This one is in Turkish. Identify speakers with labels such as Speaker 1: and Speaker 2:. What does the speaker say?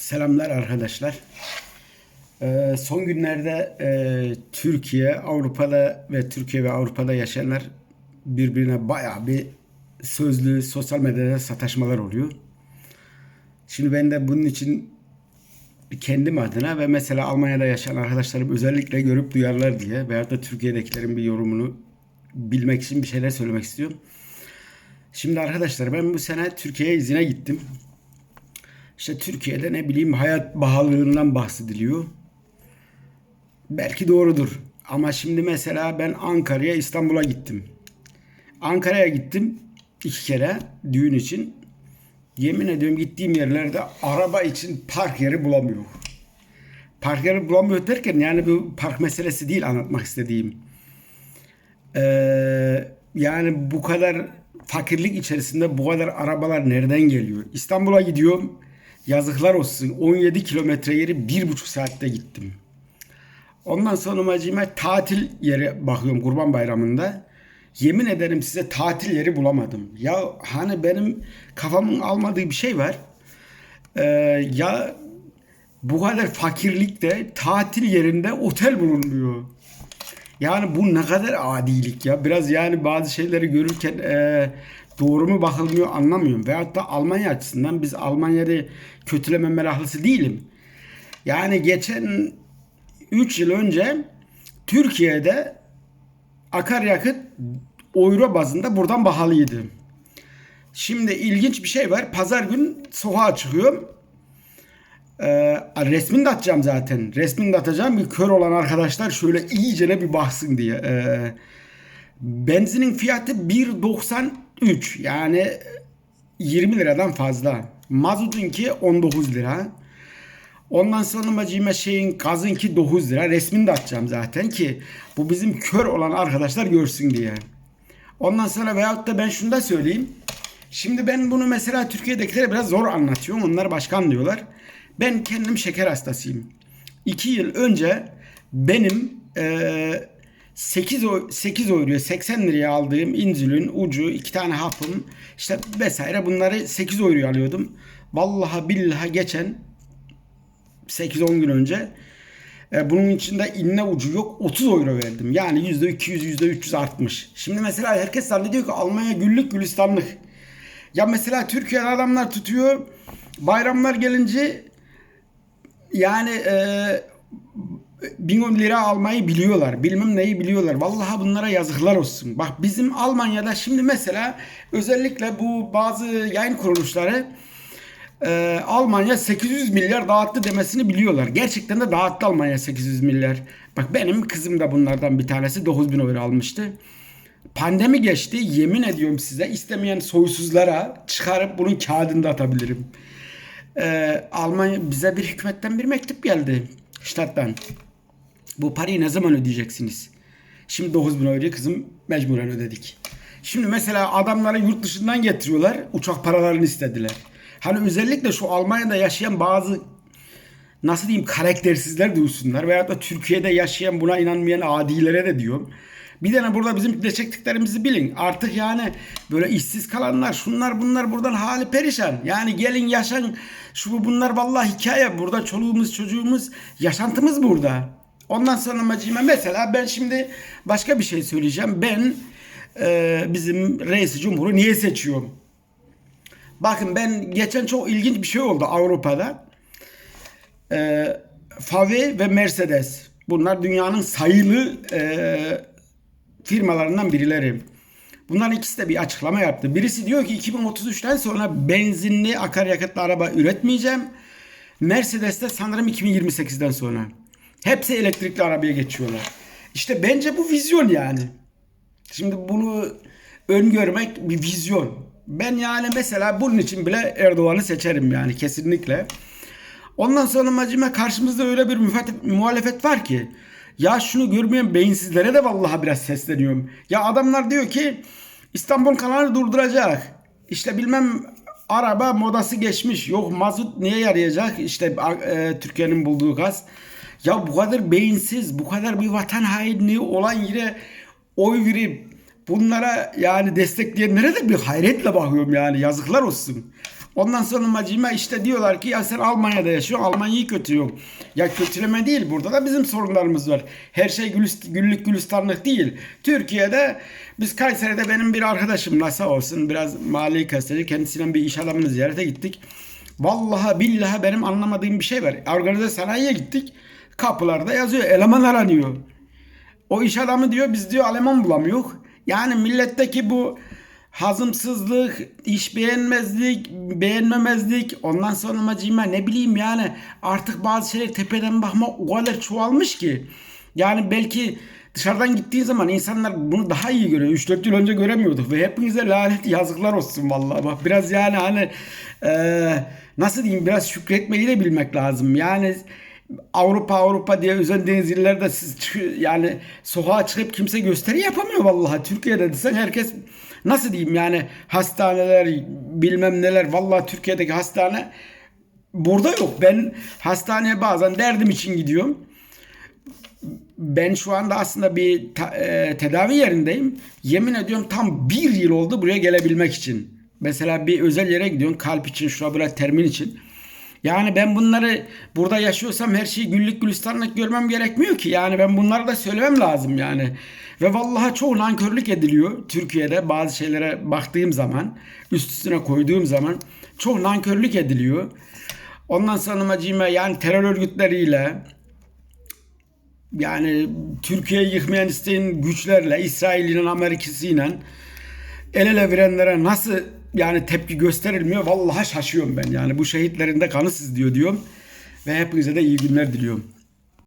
Speaker 1: Selamlar arkadaşlar. Ee, son günlerde e, Türkiye, Avrupa'da ve Türkiye ve Avrupa'da yaşayanlar birbirine bayağı bir sözlü sosyal medyada sataşmalar oluyor. Şimdi ben de bunun için kendim adına ve mesela Almanya'da yaşayan arkadaşlarım özellikle görüp duyarlar diye veyahut da Türkiye'dekilerin bir yorumunu bilmek için bir şeyler söylemek istiyorum. Şimdi arkadaşlar ben bu sene Türkiye'ye izine gittim. İşte Türkiye'de ne bileyim hayat pahalılığından bahsediliyor. Belki doğrudur. Ama şimdi mesela ben Ankara'ya, İstanbul'a gittim. Ankara'ya gittim iki kere düğün için. Yemin ediyorum gittiğim yerlerde araba için park yeri bulamıyor. Park yeri bulamıyor derken yani bu park meselesi değil anlatmak istediğim. Ee, yani bu kadar fakirlik içerisinde bu kadar arabalar nereden geliyor? İstanbul'a gidiyorum. Yazıklar olsun. 17 kilometre yeri 1,5 saatte gittim. Ondan sonra macime tatil yeri bakıyorum Kurban Bayramı'nda. Yemin ederim size tatil yeri bulamadım. Ya hani benim kafamın almadığı bir şey var. Ee, ya bu kadar fakirlikte tatil yerinde otel bulunmuyor. Yani bu ne kadar adilik ya. Biraz yani bazı şeyleri görürken e, doğru mu bakılmıyor anlamıyorum. Veyahut da Almanya açısından biz Almanya'da kötüleme meraklısı değilim. Yani geçen 3 yıl önce Türkiye'de akaryakıt euro bazında buradan pahalıydı. Şimdi ilginç bir şey var. Pazar gün sokağa çıkıyorum. Ee, resmini de atacağım zaten. Resmini de atacağım. Bir kör olan arkadaşlar şöyle iyicene bir baksın diye. Ee, benzinin fiyatı 1.93 yani 20 liradan fazla. Mazotunki 19 lira. Ondan sonra macime şeyin gazınki 9 lira. Resmini de atacağım zaten ki bu bizim kör olan arkadaşlar görsün diye. Ondan sonra veyahut da ben şunu da söyleyeyim. Şimdi ben bunu mesela Türkiye'dekilere biraz zor anlatıyorum. Onlar başkan diyorlar. Ben kendim şeker hastasıyım. 2 yıl önce benim e, 8, 8 euroya 80 liraya aldığım insülin ucu iki tane hapım işte vesaire bunları 8 euroya alıyordum. Vallahi billahi geçen 8-10 gün önce e, bunun içinde inne ucu yok 30 euro verdim. Yani %200 %300 artmış. Şimdi mesela herkes zannediyor ki Almanya güllük gülistanlık. Ya mesela Türkiye'de adamlar tutuyor bayramlar gelince yani e, bin lira almayı biliyorlar. Bilmem neyi biliyorlar. Vallahi bunlara yazıklar olsun. Bak bizim Almanya'da şimdi mesela özellikle bu bazı yayın kuruluşları e, Almanya 800 milyar dağıttı demesini biliyorlar. Gerçekten de dağıttı Almanya 800 milyar. Bak benim kızım da bunlardan bir tanesi 9000 euro almıştı. Pandemi geçti. Yemin ediyorum size istemeyen soysuzlara çıkarıp bunun kağıdını da atabilirim. Ee, Almanya bize bir hükümetten bir mektup geldi. Ştattan. Bu parayı ne zaman ödeyeceksiniz? Şimdi 9 bin euroyu kızım mecburen ödedik. Şimdi mesela adamları yurt dışından getiriyorlar. Uçak paralarını istediler. Hani özellikle şu Almanya'da yaşayan bazı nasıl diyeyim karaktersizler duysunlar. Veyahut da Türkiye'de yaşayan buna inanmayan adilere de diyorum. Bir tane burada bizim ne çektiklerimizi bilin. Artık yani böyle işsiz kalanlar şunlar bunlar buradan hali perişan. Yani gelin yaşan şu bunlar vallahi hikaye. Burada çoluğumuz çocuğumuz yaşantımız burada. Ondan sonra macime mesela ben şimdi başka bir şey söyleyeceğim. Ben e, bizim reis cumhuru niye seçiyorum? Bakın ben geçen çok ilginç bir şey oldu Avrupa'da. E, Favi ve Mercedes. Bunlar dünyanın sayılı e, firmalarından birileri. Bunların ikisi de bir açıklama yaptı. Birisi diyor ki 2033'ten sonra benzinli akaryakıtlı araba üretmeyeceğim. Mercedes de sanırım 2028'den sonra. Hepsi elektrikli arabaya geçiyorlar. İşte bence bu vizyon yani. Şimdi bunu öngörmek bir vizyon. Ben yani mesela bunun için bile Erdoğan'ı seçerim yani kesinlikle. Ondan sonra macime karşımızda öyle bir muhalefet var ki ya şunu görmeyen beyinsizlere de vallahi biraz sesleniyorum. Ya adamlar diyor ki İstanbul kanalı durduracak. İşte bilmem araba modası geçmiş. Yok mazot niye yarayacak? İşte e, Türkiye'nin bulduğu gaz. Ya bu kadar beyinsiz, bu kadar bir vatan hainliği olan yere oy verip bunlara yani destekleyenlere de bir hayretle bakıyorum yani yazıklar olsun. Ondan sonra macima işte diyorlar ki ya sen Almanya'da yaşıyorsun Almanya'yı kötülüyorsun. Ya kötüleme değil burada da bizim sorunlarımız var. Her şey gülüst, güllük gülistanlık değil. Türkiye'de biz Kayseri'de benim bir arkadaşımla sağ olsun biraz mali gazeteci kendisiyle bir iş adamını ziyarete gittik. Vallahi billahi benim anlamadığım bir şey var. Organize sanayiye gittik. Kapılarda yazıyor eleman aranıyor. O iş adamı diyor biz diyor eleman bulamıyor. Yani milletteki bu hazımsızlık, iş beğenmezlik, beğenmemezlik, ondan sonra macima ne bileyim yani artık bazı şeyler tepeden bakma o kadar çoğalmış ki. Yani belki dışarıdan gittiğin zaman insanlar bunu daha iyi görüyor. 3-4 yıl önce göremiyorduk ve hepinize lanet yazıklar olsun vallahi. Bak biraz yani hani eee, nasıl diyeyim biraz şükretmeyi de bilmek lazım. Yani Avrupa Avrupa diye özendiğiniz illerde siz yani sokağa çıkıp kimse gösteri yapamıyor vallahi. Türkiye'de desen herkes nasıl diyeyim yani hastaneler bilmem neler vallahi Türkiye'deki hastane burada yok. Ben hastaneye bazen derdim için gidiyorum. Ben şu anda aslında bir ta- e, tedavi yerindeyim. Yemin ediyorum tam bir yıl oldu buraya gelebilmek için. Mesela bir özel yere gidiyorum kalp için, şuna böyle termin için. Yani ben bunları burada yaşıyorsam her şeyi güllük gülistanlık görmem gerekmiyor ki. Yani ben bunları da söylemem lazım yani. Ve vallahi çoğu nankörlük ediliyor Türkiye'de bazı şeylere baktığım zaman, üst üstüne koyduğum zaman çok nankörlük ediliyor. Ondan sonra macime yani terör örgütleriyle yani Türkiye'yi yıkmayan isteyen güçlerle, İsrail'in Amerika'sıyla el ele verenlere nasıl yani tepki gösterilmiyor. Vallahi şaşıyorum ben. Yani bu şehitlerin de kanı sızlıyor diyorum. Ve hepinize de iyi günler diliyorum.